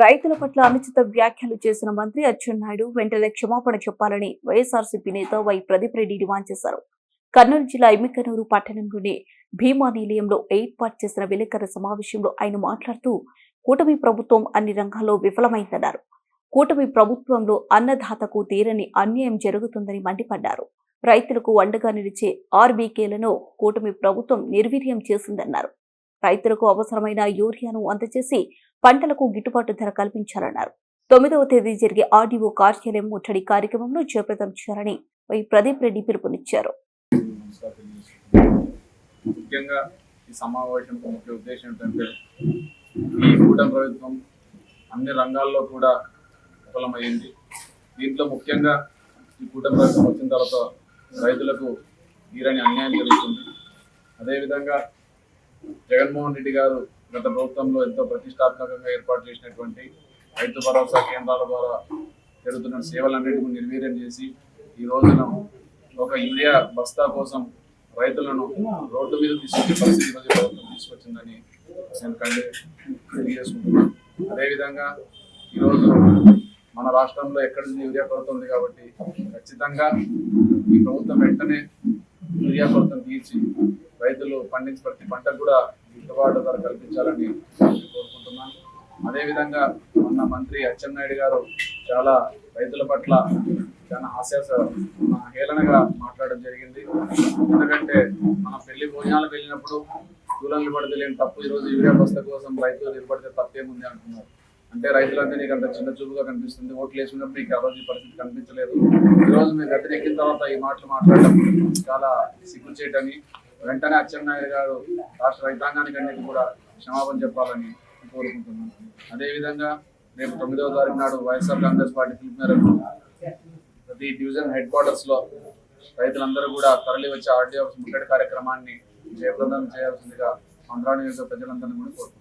రైతుల పట్ల అనుచిత వ్యాఖ్యలు చేసిన మంత్రి అచ్చెన్నాయుడు వెంటనే క్షమాపణ చెప్పాలని వైఎస్ఆర్సీపీ నేత వై ప్రదీప్ రెడ్డి డిమాండ్ చేశారు. కర్నూలు జిల్లా ఎమ్మికనూరు పట్టణంలోని భీమా నిలయంలో ఏర్పాటు చేసిన విలేకరుల సమావేశంలో ఆయన మాట్లాడుతూ కూటమి ప్రభుత్వం అన్ని రంగాల్లో విఫలమైందన్నారు. కూటమి ప్రభుత్వంలో అన్నదాతకు తీరని అన్యాయం జరుగుతుందని మండిపడ్డారు. రైతులకు అండగా నిలిచే ఆర్బీకేలను కూటమి ప్రభుత్వం నిర్వీర్యం చేసిందన్నారు. రైతులకు అవసరమైన యూరియాను అందజేసి పంటలకు గిట్టుబాటు ధర కల్పించాలన్నారు. తొమ్మిదవ తేదీ జరిగే ఆర్డీఓ కార్యాలయం ముట్టడి కార్యక్రమంలో జయప్రదం చేయాలని వై ప్రదీప్ రెడ్డి పిలుపునిచ్చారు. ముఖ్యంగా ఈ సమావేశం ముఖ్య ఉద్దేశం ఏంటంటే ఈ కూటమి ప్రభుత్వం అన్ని రంగాల్లో కూడా విఫలమైంది దీంట్లో ముఖ్యంగా ఈ కూటమి ప్రభుత్వం వచ్చిన తర్వాత రైతులకు తీరని అన్యాయం జరుగుతుంది. అదేవిధంగా జగన్మోహన్ రెడ్డి గారు గత ప్రభుత్వంలో ఎంతో ప్రతిష్టాత్మకంగా ఏర్పాటు చేసినటువంటి రైతు భరోసా కేంద్రాల ద్వారా జరుగుతున్న సేవలన్నింటినీ నిర్వీర్యం చేసి ఈ రోజున ఒక యూరియా బస్తా కోసం రైతులను రోడ్డు మీద తీసుకొచ్చే పరిస్థితి మధ్య ప్రభుత్వం తీసుకొచ్చిందని నేను కండి తెలియజేసుకుంటున్నాను. అదేవిధంగా ఈరోజు మన రాష్ట్రంలో ఎక్కడ నుంచి యూరియా కొరత ఉంది కాబట్టి ఖచ్చితంగా ఈ ప్రభుత్వం వెంటనే యూరియా కొరత తీర్చి రైతులు పండించే ప్రతి పంటకు కూడా గిట్టుబాటు ధర కల్పించాలని నేను కోరుకుంటున్నాను. అదేవిధంగా మొన్న మంత్రి అచ్చెన్నాయుడు గారు చాలా రైతుల పట్ల చాలా హాస్యాస హేళనగా మాట్లాడడం జరిగింది. ఎందుకంటే మన పెళ్ళి భోజనాలకు వెళ్ళినప్పుడు దూరం నిలబడితే లేని తప్పు ఈరోజు యూరియా బస్త కోసం రైతులు నిలబడితే తప్పేముంది అంటున్నారు. అంటే రైతులంటే నీకు అంత చిన్న చూపుగా కనిపిస్తుంది ఓట్లు వేసినప్పుడు నీకు ఆ రోజు పరిస్థితి కనిపించలేదు. ఈ రోజు మీరు గద్దె ఎక్కిన తర్వాత ఈ మాటలు మాట్లాడడం చాలా సిగ్గుచేటని వెంటనే అచ్చెన్నాయుడు గారు రాష్ట్ర రైతాంగానికి అన్నిటి కూడా క్షమాపణ చెప్పాలని కోరుకుంటున్నాను. అదేవిధంగా రేపు తొమ్మిదవ తారీఖు నాడు వైఎస్ఆర్ కాంగ్రెస్ పార్టీ పిలుపు మేరకు ప్రతి డివిజన్ హెడ్ క్వార్టర్స్లో రైతులందరూ కూడా తరలి వచ్చే ఆర్డీఓ ముట్టడి కార్యక్రమాన్ని జయప్రదం చేయాల్సిందిగా ఆంధ్ర నియోజక ప్రజలందరినీ కూడా కోరుకుంటున్నాను.